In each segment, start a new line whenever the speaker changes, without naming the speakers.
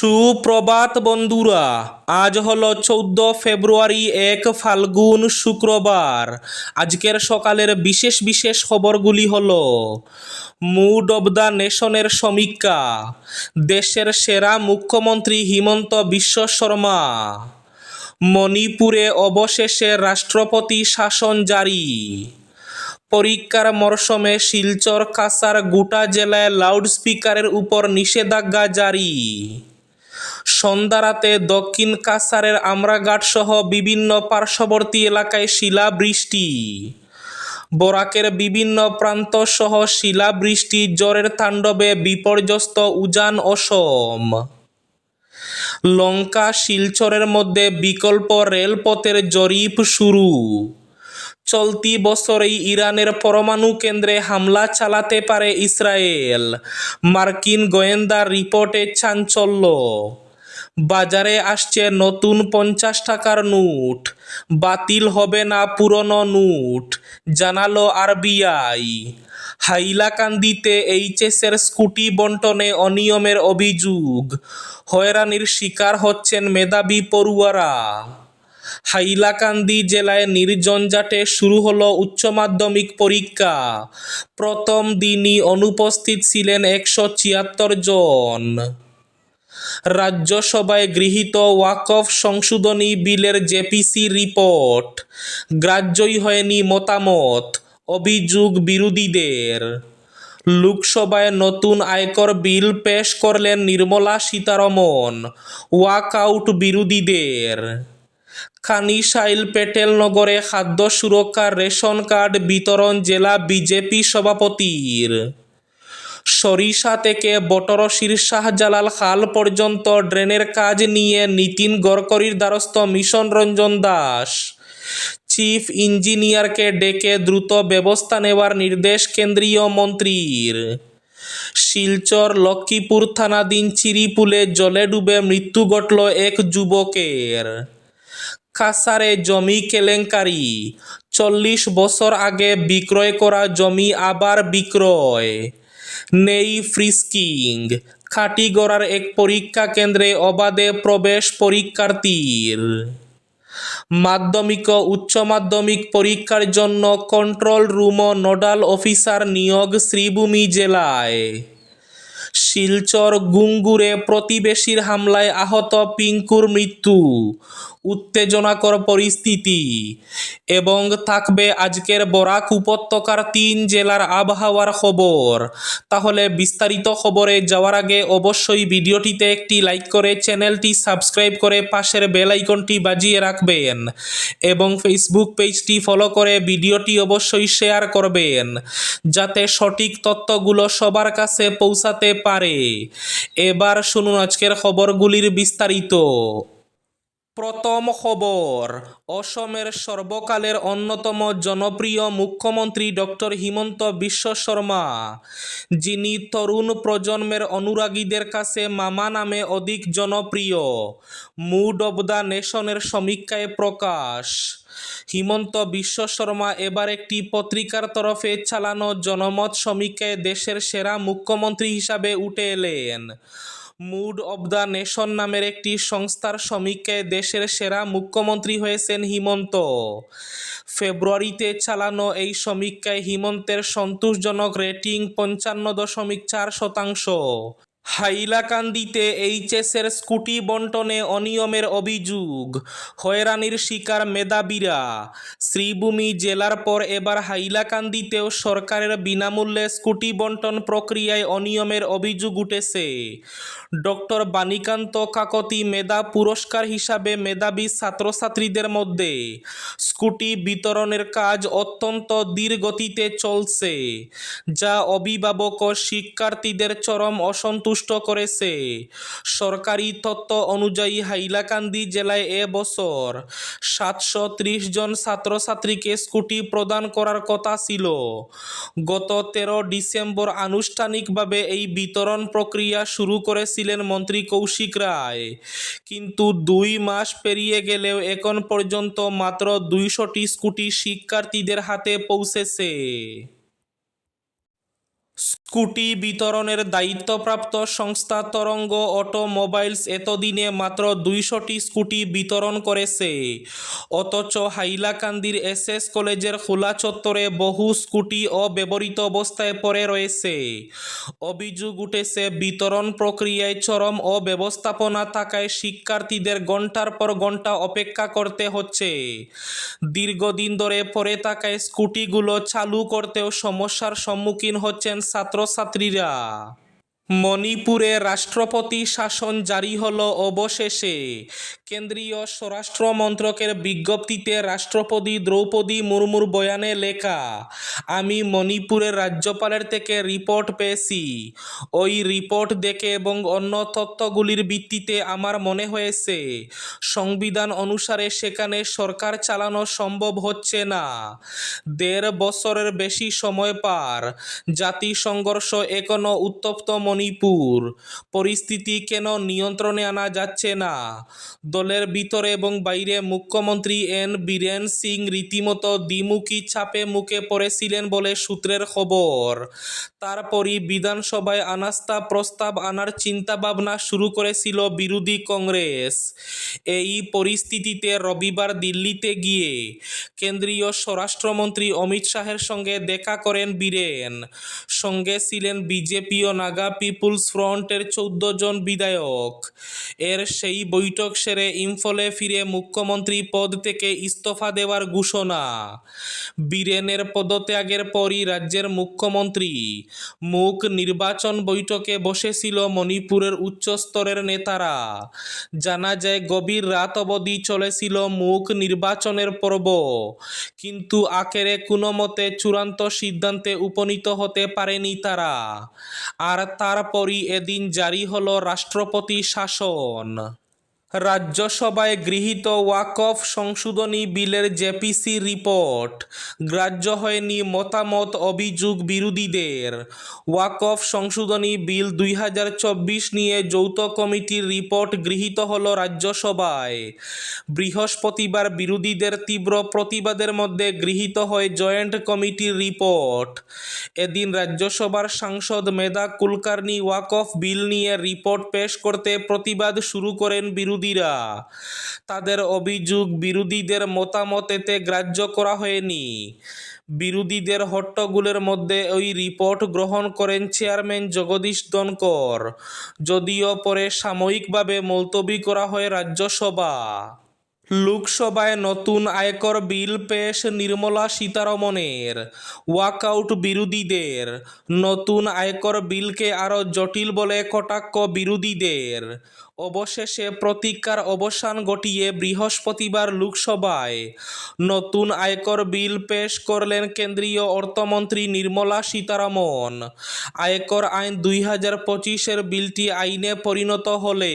সুপ্রভাত বন্ধুরা আজ হল চৌদ্দ ফেব্রুয়ারি এক ফাল্গুন শুক্রবার আজকের সকালের বিশেষ বিশেষ খবরগুলি হল মুড অব দ্য নেশনের সমীক্ষা দেশের সেরা মুখ্যমন্ত্রী হিমন্ত বিশ্ব শর্মা মণিপুরে অবশেষে রাষ্ট্রপতি শাসন জারি পরীক্ষার মরশুমে শিলচর কাসার গোটা জেলায় লাউডস্পিকারের উপর নিষেধাজ্ঞা জারি সন্ধ্যারাতে দক্ষিণ কাসারের আমরাঘাটসহ বিভিন্ন পার্শ্ববর্তী এলাকায় শিলাবৃষ্টি বরাকের বিভিন্ন প্রান্ত সহ শিলাবৃষ্টি জ্বরের তাণ্ডবে বিপর্যস্ত উজান অসম লঙ্কা শিলচরের মধ্যে বিকল্প রেলপথের জরিপ শুরু চলতি বছরেই ইরানের পরমাণু কেন্দ্রে হামলা চালাতে পারে ইসরায়েল মার্কিন গোয়েন্দা রিপোর্টে চাঞ্চল্য বাজারে আসছে নতুন পঞ্চাশ টাকার নোট বাতিল হবে না পুরনো নোট জানালো আরবিআই হাইলাকান্দিতে এইচএসের স্কুটি বন্টনে অনিয়মের অভিযোগ হয়রানির শিকার হচ্ছেন মেধাবী পড়ুয়ারা হাইলাকান্দি জেলায় নির্জঞ্জাটে শুরু হলো উচ্চ মাধ্যমিক পরীক্ষা প্রথম দিনই অনুপস্থিত ছিলেন একশো ছিয়াত্তর জন রাজ্যসভায় গৃহীত ওয়াকফ সংশোধনী বিলের জেপিসি রিপোর্ট গ্রাহ্যই হয়নি মতামত অভিযোগ বিরোধীদের লোকসভায় নতুন আয়কর বিল পেশ করলেন নির্মলা সীতারমন ওয়াকআউট বিরোধীদের খানিশাইল পেটেল নগরে খাদ্য সুরক্ষা রেশন কার্ড বিতরণ জেলা বিজেপি সভাপতির সরিষা থেকে বটরশির শাহজালাল খাল পর্যন্ত ড্রেনের কাজ নিয়ে নীতিন গড়করির দ্বারস্থ মিশন রঞ্জন দাস চিফ ইঞ্জিনিয়ারকে ডেকে দ্রুত ব্যবস্থা নেওয়ার নির্দেশ কেন্দ্রীয় মন্ত্রীর শিলচর লক্ষ্মীপুর থানাধীন চিরিপুলে জলে ডুবে মৃত্যু ঘটল এক যুবকের কাসারে জমি কেলেঙ্কারি চল্লিশ বছর আগে বিক্রয় করা জমি আবার বিক্রয় নেই ফ্রিস্কিং খাটি গড়ার এক পরীক্ষা কেন্দ্রে অবাধে প্রবেশ পরীক্ষার্থীর মাধ্যমিক ও উচ্চ মাধ্যমিক পরীক্ষার জন্য কন্ট্রোল রুম ও নোডাল অফিসার নিয়োগ শ্রীভূমি জেলায় শিলচর গুঙ্গুরে প্রতিবেশীর হামলায় আহত পিঙ্কুর মৃত্যু উত্তেজনাকর পরিস্থিতি এবং থাকবে আজকের বরাক উপত্যকার তিন জেলার আবহাওয়ার খবর তাহলে বিস্তারিত খবরে যাওয়ার আগে অবশ্যই ভিডিওটিতে একটি লাইক করে চ্যানেলটি সাবস্ক্রাইব করে পাশের বেল আইকনটি বাজিয়ে রাখবেন এবং ফেসবুক পেজটি ফলো করে ভিডিওটি অবশ্যই শেয়ার করবেন যাতে সঠিক তথ্যগুলো সবার কাছে পৌঁছাতে পারে পারে এবার শুনুন আজকের খবরগুলির বিস্তারিত প্রথম খবর অসমের সর্বকালের অন্যতম জনপ্রিয় মুখ্যমন্ত্রী ডক্টর হিমন্ত বিশ্ব শর্মা যিনি তরুণ প্রজন্মের অনুরাগীদের কাছে মামা নামে অধিক জনপ্রিয় মুড অব দ্য নেশনের সমীক্ষায় প্রকাশ হিমন্ত বিশ্ব শর্মা এবার একটি পত্রিকার তরফে চালানো জনমত সমীক্ষায় দেশের সেরা মুখ্যমন্ত্রী হিসাবে উঠে এলেন মুড অব দ্য নেশন নামের একটি সংস্থার সমীক্ষায় দেশের সেরা মুখ্যমন্ত্রী হয়েছেন হিমন্ত ফেব্রুয়ারিতে চালানো এই সমীক্ষায় হিমন্তের সন্তোষজনক রেটিং পঞ্চান্ন দশমিক চার শতাংশ হাইলাকান্দিতে এইচএসের স্কুটি বন্টনে অনিয়মের অভিযোগ হয়রানির শিকার মেধাবীরা শ্রীভূমি জেলার পর এবার হাইলাকান্দিতেও সরকারের বিনামূল্যে স্কুটি বন্টন প্রক্রিয়ায় অনিয়মের অভিযোগ উঠেছে ডক্টর বাণীকান্ত কাকতি মেধা পুরস্কার হিসাবে মেধাবী ছাত্রছাত্রীদের মধ্যে স্কুটি বিতরণের কাজ অত্যন্ত ধীরগতিতে চলছে যা অভিভাবক ও শিক্ষার্থীদের চরম অসন্তুষ্ট সন্তুষ্ট করেছে সরকারি তথ্য অনুযায়ী হাইলাকান্দি জেলায় এ বছর সাতশো ত্রিশ জন ছাত্রছাত্রীকে স্কুটি প্রদান করার কথা ছিল গত তেরো ডিসেম্বর আনুষ্ঠানিকভাবে এই বিতরণ প্রক্রিয়া শুরু করেছিলেন মন্ত্রী কৌশিক রায় কিন্তু দুই মাস পেরিয়ে গেলেও এখন পর্যন্ত মাত্র দুইশোটি স্কুটি শিক্ষার্থীদের হাতে পৌঁছেছে স্কুটি বিতরণের দায়িত্বপ্রাপ্ত সংস্থা তরঙ্গ অটোমোবাইলস এতদিনে মাত্র দুইশোটি স্কুটি বিতরণ করেছে অথচ হাইলাকান্দির এস এস কলেজের খোলা চত্বরে বহু স্কুটি অব্যবহৃত অবস্থায় পড়ে রয়েছে অভিযোগ উঠেছে বিতরণ প্রক্রিয়ায় চরম অব্যবস্থাপনা থাকায় শিক্ষার্থীদের ঘণ্টার পর ঘণ্টা অপেক্ষা করতে হচ্ছে দীর্ঘদিন ধরে পড়ে থাকায় স্কুটিগুলো চালু করতেও সমস্যার সম্মুখীন হচ্ছেন ছাত্র ছাত্রছাত্রীরা মণিপুরে রাষ্ট্রপতি শাসন জারি হল অবশেষে কেন্দ্রীয় স্বরাষ্ট্র মন্ত্রকের বিজ্ঞপ্তিতে রাষ্ট্রপতি দ্রৌপদী মুর্মুর বয়ানে লেখা আমি মণিপুরের রাজ্যপালের থেকে রিপোর্ট পেয়েছি ওই রিপোর্ট দেখে এবং অন্য তত্ত্বগুলির ভিত্তিতে আমার মনে হয়েছে সংবিধান অনুসারে সেখানে সরকার চালানো সম্ভব হচ্ছে না দেড় বছরের বেশি সময় পার জাতি সংঘর্ষ এখনও উত্তপ্ত মণিপুর পরিস্থিতি কেন নিয়ন্ত্রণে আনা যাচ্ছে না দলের ভিতরে এবং বাইরে মুখ্যমন্ত্রী এন বীরেন সিং রীতিমতো দ্বিমুখী ছাপে মুখে পড়েছিলেন বলে সূত্রের খবর তারপরই বিধানসভায় আনাস্তা প্রস্তাব আনার চিন্তাভাবনা শুরু করেছিল বিরোধী কংগ্রেস এই পরিস্থিতিতে রবিবার দিল্লিতে গিয়ে কেন্দ্রীয় স্বরাষ্ট্রমন্ত্রী অমিত শাহের সঙ্গে দেখা করেন বীরেন সঙ্গে ছিলেন বিজেপি ও নাগা পিপুলস ফ্রন্টের চৌদ্দ জন বিধায়ক এর সেই বৈঠক সেরে ইম্ফলে ফিরে মুখ্যমন্ত্রী পদ থেকে ইস্তফা দেওয়ার ঘোষণা বীরেনের পদত্যাগের পরই রাজ্যের মুখ্যমন্ত্রী মুখ নির্বাচন বৈঠকে বসেছিল মণিপুরের উচ্চস্তরের নেতারা জানা যায় গভীর রাত অবধি চলেছিল মুখ নির্বাচনের পর্ব কিন্তু আখেরে কোনো মতে চূড়ান্ত সিদ্ধান্তে উপনীত হতে পারেনি তারা আর তারপরই এদিন জারি হল রাষ্ট্রপতি শাসন রাজ্যসভায় গৃহীত ওয়াকফ সংশোধনী বিলের জেপিসি রিপোর্ট গ্রাহ্য হয়নি মতামত অভিযোগ বিরোধীদের ওয়াকফ সংশোধনী বিল দুই নিয়ে যৌথ কমিটির রিপোর্ট গৃহীত হল রাজ্যসভায় বৃহস্পতিবার বিরোধীদের তীব্র প্রতিবাদের মধ্যে গৃহীত হয় জয়েন্ট কমিটির রিপোর্ট এদিন রাজ্যসভার সাংসদ মেধা কুলকার্নি ওয়াকফ বিল নিয়ে রিপোর্ট পেশ করতে প্রতিবাদ শুরু করেন বিরোধী ইহুদিরা তাদের অভিযোগ বিরোধীদের মতামত এতে গ্রাহ্য করা হয়নি বিরোধীদের হট্টগুলোর মধ্যে ওই রিপোর্ট গ্রহণ করেন চেয়ারম্যান জগদীশ ধনকর যদিও পরে সাময়িকভাবে মুলতবি করা হয় রাজ্যসভা লোকসভায় নতুন আয়কর বিল পেশ নির্মলা সীতারমণের ওয়াকআউট বিরোধীদের নতুন আয়কর বিলকে আরও জটিল বলে কটাক্ষ বিরোধীদের অবশেষে প্রতীক্ষার অবসান ঘটিয়ে বৃহস্পতিবার লোকসভায় নতুন আয়কর বিল পেশ করলেন কেন্দ্রীয় অর্থমন্ত্রী নির্মলা সীতারামন আয়কর আইন দুই হাজার পঁচিশের বিলটি আইনে পরিণত হলে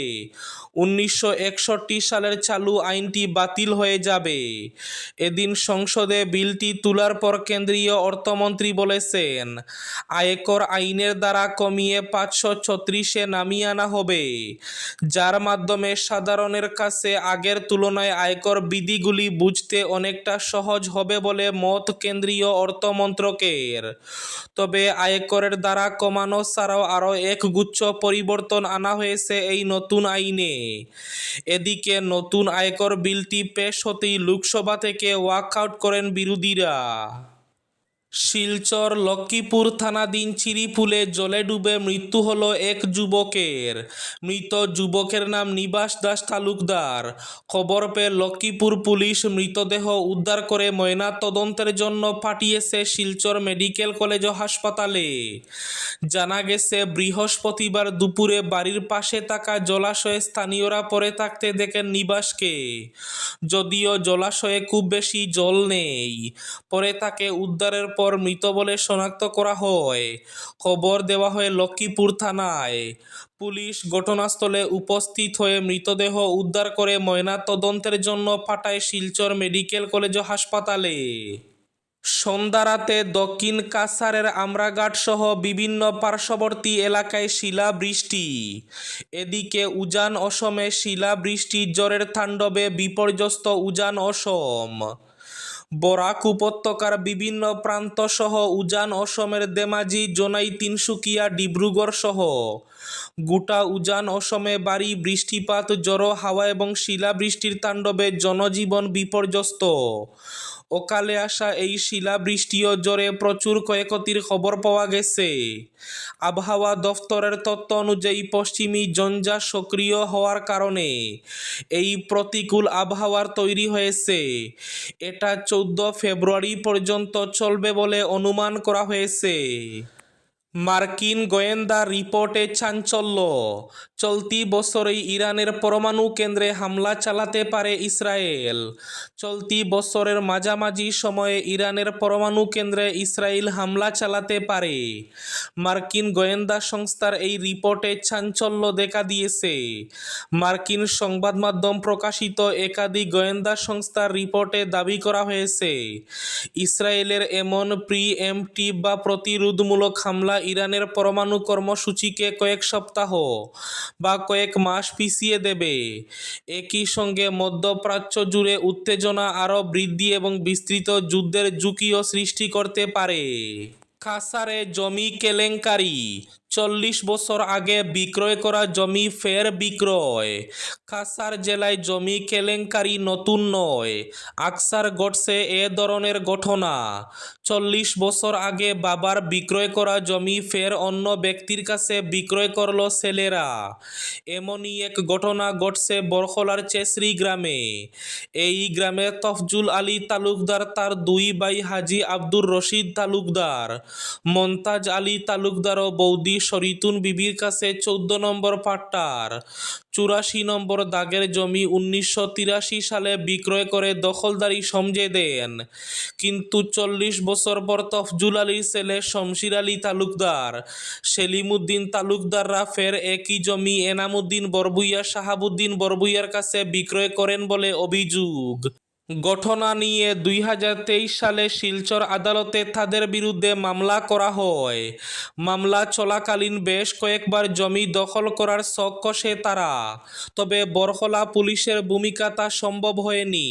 উনিশশো একষট্টি সালের চালু আইনটি বাতিল হয়ে যাবে এদিন সংসদে বিলটি তোলার পর কেন্দ্রীয় অর্থমন্ত্রী বলেছেন আয়কর আইনের দ্বারা কমিয়ে পাঁচশো ছত্রিশে নামিয়ে আনা হবে যার মাধ্যমে সাধারণের কাছে আগের তুলনায় আয়কর বিধিগুলি বুঝতে অনেকটা সহজ হবে বলে মত কেন্দ্রীয় অর্থমন্ত্রকের তবে আয়করের দ্বারা কমানো ছাড়াও আরও একগুচ্ছ পরিবর্তন আনা হয়েছে এই নতুন আইনে এদিকে নতুন আয়কর বিলটি পেশ হতেই লোকসভা থেকে ওয়াকআউট করেন বিরোধীরা শিলচর লক্ষ্মীপুর থানাধীন চিরিপুলে জলে ডুবে মৃত্যু হল এক যুবকের মৃত যুবকের নাম নিবাস দাস তালুকদার খবর পেয়ে লক্ষ্মীপুর পুলিশ মৃতদেহ উদ্ধার করে ময়না তদন্তের জন্য পাঠিয়েছে শিলচর মেডিকেল কলেজ ও হাসপাতালে জানা গেছে বৃহস্পতিবার দুপুরে বাড়ির পাশে থাকা জলাশয়ে স্থানীয়রা পরে থাকতে দেখেন নিবাসকে যদিও জলাশয়ে খুব বেশি জল নেই পরে তাকে উদ্ধারের পর অপর মৃত বলে শনাক্ত করা হয় খবর দেওয়া হয় লক্ষ্মীপুর থানায় পুলিশ ঘটনাস্থলে উপস্থিত হয়ে মৃতদেহ উদ্ধার করে ময়নাতদন্তের জন্য পাঠায় শিলচর মেডিকেল কলেজ হাসপাতালে সন্ধ্যা রাতে দক্ষিণ কাসারের আমরাঘাট সহ বিভিন্ন পার্শ্ববর্তী এলাকায় শিলা বৃষ্টি এদিকে উজান অসমে শিলাবৃষ্টি জ্বরের তাণ্ডবে বিপর্যস্ত উজান অসম বরাক উপত্যকার বিভিন্ন প্রান্তসহ উজান অসমের দেমাজি জোনাই তিনসুকিয়া ডিব্রুগড় সহ গোটা উজান অসমে বাড়ি বৃষ্টিপাত জড়ো হাওয়া এবং শিলাবৃষ্টির তাণ্ডবে জনজীবন বিপর্যস্ত অকালে আসা এই শিলাবৃষ্টিও জোরে প্রচুর ক্ষয়ক্ষতির খবর পাওয়া গেছে আবহাওয়া দফতরের তত্ত্ব অনুযায়ী পশ্চিমী জঞ্জা সক্রিয় হওয়ার কারণে এই প্রতিকূল আবহাওয়ার তৈরি হয়েছে এটা চৌদ্দ ফেব্রুয়ারি পর্যন্ত চলবে বলে অনুমান করা হয়েছে মার্কিন গোয়েন্দা রিপোর্টে চাঞ্চল্য চলতি বছরেই ইরানের পরমাণু কেন্দ্রে হামলা চালাতে পারে ইসরায়েল চলতি বছরের মাঝামাঝি সময়ে ইরানের পরমাণু কেন্দ্রে ইসরায়েল হামলা চালাতে পারে মার্কিন গোয়েন্দা সংস্থার এই রিপোর্টে চাঞ্চল্য দেখা দিয়েছে মার্কিন সংবাদ মাধ্যম প্রকাশিত একাধিক গোয়েন্দা সংস্থার রিপোর্টে দাবি করা হয়েছে ইসরায়েলের এমন প্রি এমটি বা প্রতিরোধমূলক হামলা ইরানের পরমাণু কর্মসূচিকে কয়েক সপ্তাহ বা কয়েক মাস পিছিয়ে দেবে একই সঙ্গে মধ্যপ্রাচ্য জুড়ে উত্তেজনা আরও বৃদ্ধি এবং বিস্তৃত যুদ্ধের ঝুঁকিও সৃষ্টি করতে পারে খাসারে জমি কেলেঙ্কারি চল্লিশ বছর আগে বিক্রয় করা জমি ফের বিক্রয় কাসার জেলায় জমি কেলেঙ্কারি নতুন নয় আকসার ঘটছে এ ধরনের ঘটনা চল্লিশ বছর আগে বাবার বিক্রয় করা জমি ফের অন্য ব্যক্তির কাছে বিক্রয় করল ছেলেরা এমনই এক ঘটনা ঘটছে বরখলার চেসরি গ্রামে এই গ্রামে তফজুল আলী তালুকদার তার দুই ভাই হাজি আব্দুর রশিদ তালুকদার মন্তাজ আলী তালুকদার ও বৌদি সরিতুন বিবির কাছে চোদ্দ নম্বর পাট্টার চুরাশি নম্বর দাগের জমি উনিশশো তিরাশি সালে বিক্রয় করে দখলদারি সমঝে দেন কিন্তু চল্লিশ বছর পর তফজুল আলীর ছেলে শমশির আলী তালুকদার সেলিমুদ্দিন তালুকদাররা ফের একই জমি এনামুদ্দিন বরবুইয়া শাহাবুদ্দিন বরবুইয়ার কাছে বিক্রয় করেন বলে অভিযোগ ঘটনা নিয়ে দুই হাজার তেইশ সালে শিলচর আদালতে তাদের বিরুদ্ধে মামলা করা হয় মামলা চলাকালীন বেশ কয়েকবার জমি দখল করার শখ কষে তারা তবে বরখলা পুলিশের ভূমিকা তা সম্ভব হয়নি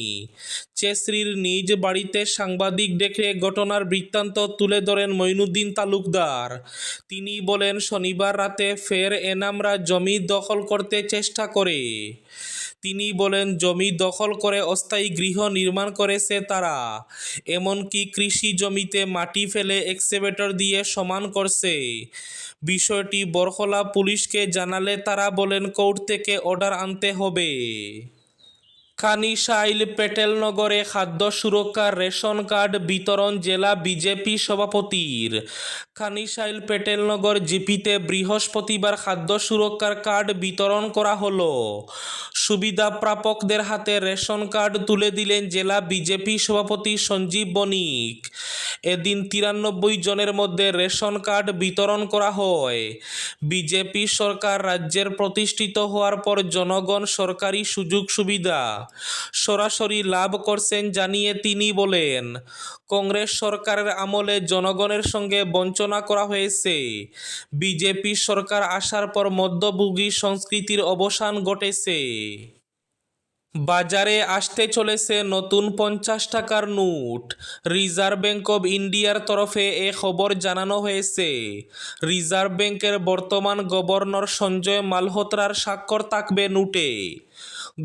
চেশ্রীর নিজ বাড়িতে সাংবাদিক ডেকে ঘটনার বৃত্তান্ত তুলে ধরেন মইনুদ্দিন তালুকদার তিনি বলেন শনিবার রাতে ফের এনামরা জমি দখল করতে চেষ্টা করে তিনি বলেন জমি দখল করে অস্থায়ী গৃহ নির্মাণ করেছে তারা এমনকি কৃষি জমিতে মাটি ফেলে এক্সেভেটর দিয়ে সমান করছে বিষয়টি বরখলা পুলিশকে জানালে তারা বলেন কোর্ট থেকে অর্ডার আনতে হবে কানিশাইল পেটেলনগরে খাদ্য সুরক্ষা রেশন কার্ড বিতরণ জেলা বিজেপি সভাপতির কানিসাইল পেটেলনগর জিপিতে বৃহস্পতিবার খাদ্য সুরক্ষার কার্ড বিতরণ করা হল সুবিধা প্রাপকদের হাতে রেশন কার্ড তুলে দিলেন জেলা বিজেপি সভাপতি সঞ্জীব বণিক এদিন তিরানব্বই জনের মধ্যে রেশন কার্ড বিতরণ করা হয় বিজেপি সরকার রাজ্যের প্রতিষ্ঠিত হওয়ার পর জনগণ সরকারি সুযোগ সুবিধা সরাসরি লাভ করছেন জানিয়ে তিনি বলেন কংগ্রেস সরকারের আমলে জনগণের সঙ্গে বঞ্চনা করা হয়েছে বিজেপি সরকার আসার পর মধ্যভোগী সংস্কৃতির অবসান ঘটেছে বাজারে আসতে চলেছে নতুন পঞ্চাশ টাকার নোট রিজার্ভ ব্যাঙ্ক অব ইন্ডিয়ার তরফে এ খবর জানানো হয়েছে রিজার্ভ ব্যাঙ্কের বর্তমান গভর্নর সঞ্জয় মালহোত্রার স্বাক্ষর থাকবে নোটে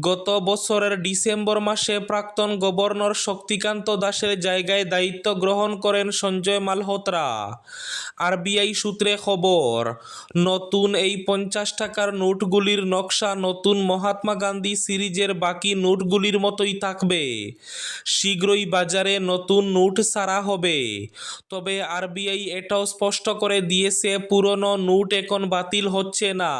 গত বছরের ডিসেম্বর মাসে প্রাক্তন গভর্নর শক্তিকান্ত দাসের জায়গায় দায়িত্ব গ্রহণ করেন সঞ্জয় মালহোত্রা আরবিআই সূত্রে খবর নতুন এই পঞ্চাশ টাকার নোটগুলির নকশা নতুন মহাত্মা গান্ধী সিরিজের বাকি নোটগুলির মতোই থাকবে শীঘ্রই বাজারে নতুন নোট সারা হবে তবে আরবিআই এটাও স্পষ্ট করে দিয়েছে পুরনো নোট এখন বাতিল হচ্ছে না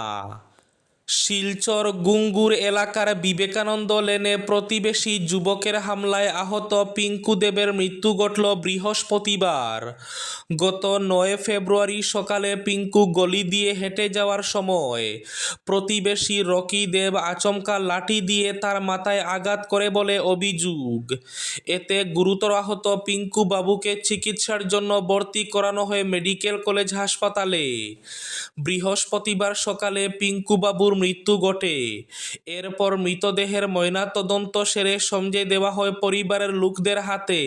শিলচর গুঙ্গুর এলাকার বিবেকানন্দ লেনে প্রতিবেশী যুবকের হামলায় আহত পিঙ্কু দেবের মৃত্যু ঘটল বৃহস্পতিবার গত নয় ফেব্রুয়ারি সকালে পিঙ্কু গলি দিয়ে হেঁটে যাওয়ার সময় প্রতিবেশী রকি দেব আচমকা লাঠি দিয়ে তার মাথায় আঘাত করে বলে অভিযোগ এতে গুরুতর আহত পিঙ্কু বাবুকে চিকিৎসার জন্য ভর্তি করানো হয় মেডিকেল কলেজ হাসপাতালে বৃহস্পতিবার সকালে পিঙ্কু বাবুর মৃত্যু ঘটে এরপর মৃতদেহের ময়নাতদন্ত সেরে সমঝে দেওয়া হয় পরিবারের লোকদের হাতে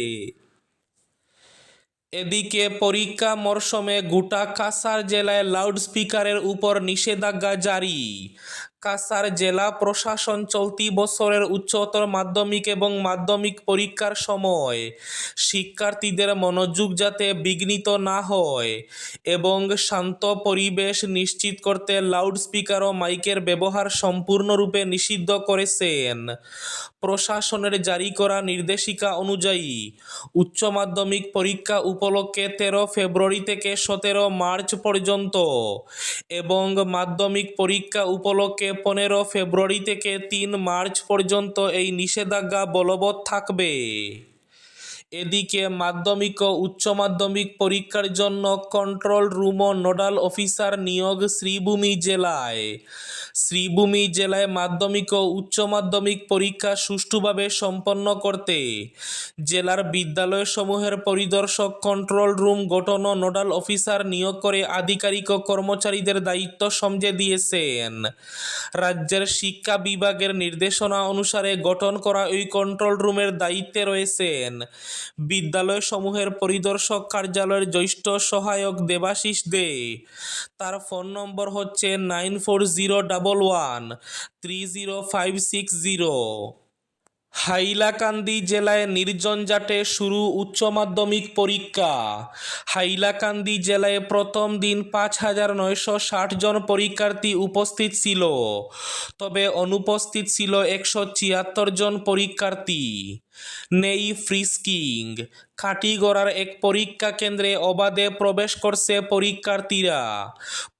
এদিকে পরীক্ষা মরশুমে গোটা কাসার জেলায় লাউডস্পিকারের উপর নিষেধাজ্ঞা জারি কাসার জেলা প্রশাসন চলতি বছরের উচ্চতর মাধ্যমিক এবং মাধ্যমিক পরীক্ষার সময় শিক্ষার্থীদের মনোযোগ যাতে বিঘ্নিত না হয় এবং শান্ত পরিবেশ নিশ্চিত করতে লাউডস্পিকার ও মাইকের ব্যবহার সম্পূর্ণরূপে নিষিদ্ধ করেছেন প্রশাসনের জারি করা নির্দেশিকা অনুযায়ী উচ্চ মাধ্যমিক পরীক্ষা উপলক্ষে তেরো ফেব্রুয়ারি থেকে সতেরো মার্চ পর্যন্ত এবং মাধ্যমিক পরীক্ষা উপলক্ষে পনেরো ফেব্রুয়ারি থেকে তিন মার্চ পর্যন্ত এই নিষেধাজ্ঞা বলবৎ থাকবে এদিকে মাধ্যমিক ও উচ্চ মাধ্যমিক পরীক্ষার জন্য কন্ট্রোল রুম ও নোডাল অফিসার নিয়োগ শ্রীভূমি জেলায় শ্রীভূমি জেলায় মাধ্যমিক ও উচ্চ মাধ্যমিক পরীক্ষা সুষ্ঠুভাবে সম্পন্ন করতে জেলার বিদ্যালয়সমূহের পরিদর্শক কন্ট্রোল রুম গঠন ও নোডাল অফিসার নিয়োগ করে আধিকারিক ও কর্মচারীদের দায়িত্ব সমঝে দিয়েছেন রাজ্যের শিক্ষা বিভাগের নির্দেশনা অনুসারে গঠন করা ওই কন্ট্রোল রুমের দায়িত্বে রয়েছেন বিদ্যালয়সমূহের পরিদর্শক কার্যালয়ের জ্যেষ্ঠ সহায়ক দেবাশিস দে তার ফোন নম্বর হচ্ছে nine four zero double one three zero five six zero Hailakandi জেলায় নির্জন জাটে শুরু উচ্চ মাধ্যমিক পরীক্ষা হাইলাকান্দি জেলায় প্রথম দিন পাঁচ হাজার নয়শো ষাট জন পরীক্ষার্থী উপস্থিত ছিল তবে অনুপস্থিত ছিল একশো ছিয়াত্তর জন পরীক্ষার্থী নেই ফ্রি স্কিং খাটিগড়ার এক পরীক্ষা কেন্দ্রে অবাধে প্রবেশ করছে পরীক্ষার্থীরা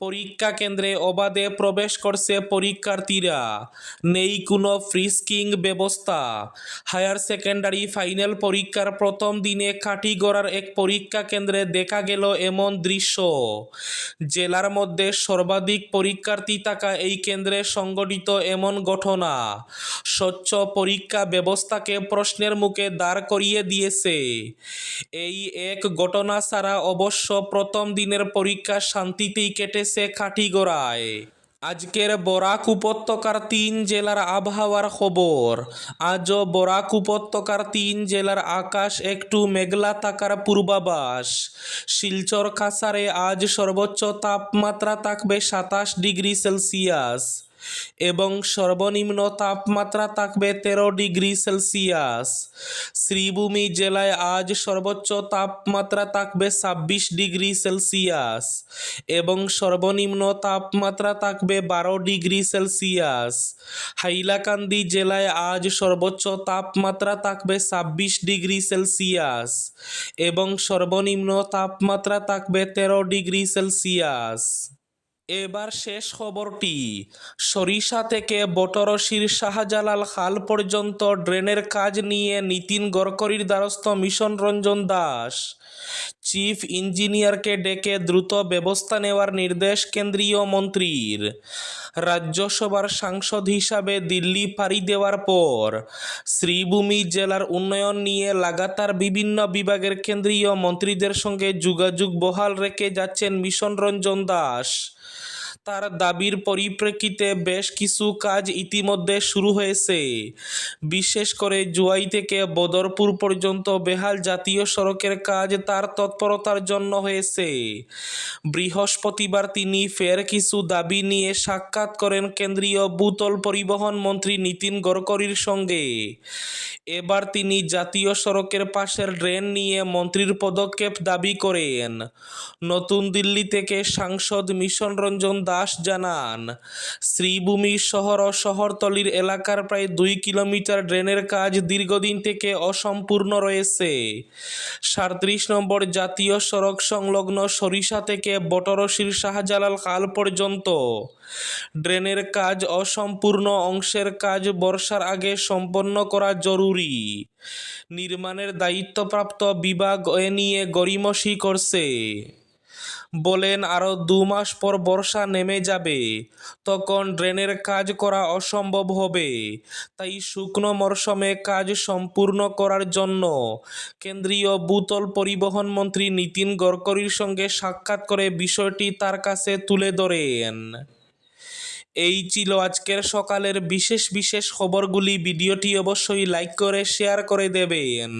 পরীক্ষা কেন্দ্রে অবাধে প্রবেশ করছে পরীক্ষার্থীরা নেই কোনো ফ্রি স্কিং ব্যবস্থা হায়ার সেকেন্ডারি ফাইনাল পরীক্ষার প্রথম দিনে খাটিগড়ার এক পরীক্ষা কেন্দ্রে দেখা গেল এমন দৃশ্য জেলার মধ্যে সর্বাধিক পরীক্ষার্থী থাকা এই কেন্দ্রে সংগঠিত এমন ঘটনা স্বচ্ছ পরীক্ষা ব্যবস্থাকে প্রশ্ন প্রশ্নের মুখে দাঁড় করিয়ে দিয়েছে এই এক ঘটনা ছাড়া অবশ্য প্রথম দিনের পরীক্ষা শান্তিতেই কেটেছে খাটিগড়ায় আজকের বরাক উপত্যকার তিন জেলার আবহাওয়ার খবর আজও বরাক উপত্যকার তিন জেলার আকাশ একটু মেঘলা থাকার পূর্বাভাস শিলচর কাছারে আজ সর্বোচ্চ তাপমাত্রা থাকবে সাতাশ ডিগ্রি সেলসিয়াস এবং সর্বনিম্ন তাপমাত্রা থাকবে তেরো ডিগ্রি সেলসিয়াস শ্রীভূমি জেলায় আজ সর্বোচ্চ তাপমাত্রা থাকবে ছাব্বিশ ডিগ্রি সেলসিয়াস এবং সর্বনিম্ন তাপমাত্রা থাকবে বারো ডিগ্রি সেলসিয়াস হাইলাকান্দি জেলায় আজ সর্বোচ্চ তাপমাত্রা থাকবে ছাব্বিশ ডিগ্রি সেলসিয়াস এবং সর্বনিম্ন তাপমাত্রা থাকবে তেরো ডিগ্রি সেলসিয়াস এবার শেষ খবরটি সরিষা থেকে বটরশির শাহজালাল খাল পর্যন্ত ড্রেনের কাজ নিয়ে নীতিন গড়করির দ্বারস্থ মিশন রঞ্জন দাস চিফ ইঞ্জিনিয়ারকে ডেকে দ্রুত ব্যবস্থা নেওয়ার নির্দেশ কেন্দ্রীয় মন্ত্রীর রাজ্যসভার সাংসদ হিসাবে দিল্লি পাড়ি দেওয়ার পর শ্রীভূমি জেলার উন্নয়ন নিয়ে লাগাতার বিভিন্ন বিভাগের কেন্দ্রীয় মন্ত্রীদের সঙ্গে যোগাযোগ বহাল রেখে যাচ্ছেন মিশন রঞ্জন দাস তার দাবির পরিপ্রেক্ষিতে বেশ কিছু কাজ ইতিমধ্যে শুরু হয়েছে বিশেষ করে জুয়াই থেকে বদরপুর পর্যন্ত বেহাল জাতীয় সড়কের কাজ তার তৎপরতার জন্য হয়েছে বৃহস্পতিবার তিনি ফের কিছু দাবি নিয়ে সাক্ষাৎ করেন কেন্দ্রীয় ভূতল পরিবহন মন্ত্রী নীতিন গড়করির সঙ্গে এবার তিনি জাতীয় সড়কের পাশের ড্রেন নিয়ে মন্ত্রীর পদক্ষেপ দাবি করেন নতুন দিল্লি থেকে সাংসদ মিশন রঞ্জন দাস জানান শ্রীভূমি শহর ও শহরতলির এলাকার প্রায় দুই কিলোমিটার ড্রেনের কাজ দীর্ঘদিন থেকে অসম্পূর্ণ রয়েছে সাঁত্রিশ নম্বর জাতীয় সড়ক সংলগ্ন সরিষা থেকে বটরশির শাহজালাল খাল পর্যন্ত ড্রেনের কাজ অসম্পূর্ণ অংশের কাজ বর্ষার আগে সম্পন্ন করা জরুরি নির্মাণের দায়িত্বপ্রাপ্ত বিভাগ এ নিয়ে গরিমসি করছে বলেন আরও দু মাস পর বর্ষা নেমে যাবে তখন ড্রেনের কাজ করা অসম্ভব হবে তাই শুকনো মরশুমে কাজ সম্পূর্ণ করার জন্য কেন্দ্রীয় ভূতল পরিবহন মন্ত্রী নীতিন গড়করির সঙ্গে সাক্ষাৎ করে বিষয়টি তার কাছে তুলে ধরেন এই ছিল আজকের সকালের বিশেষ বিশেষ খবরগুলি ভিডিওটি অবশ্যই লাইক করে শেয়ার করে দেবেন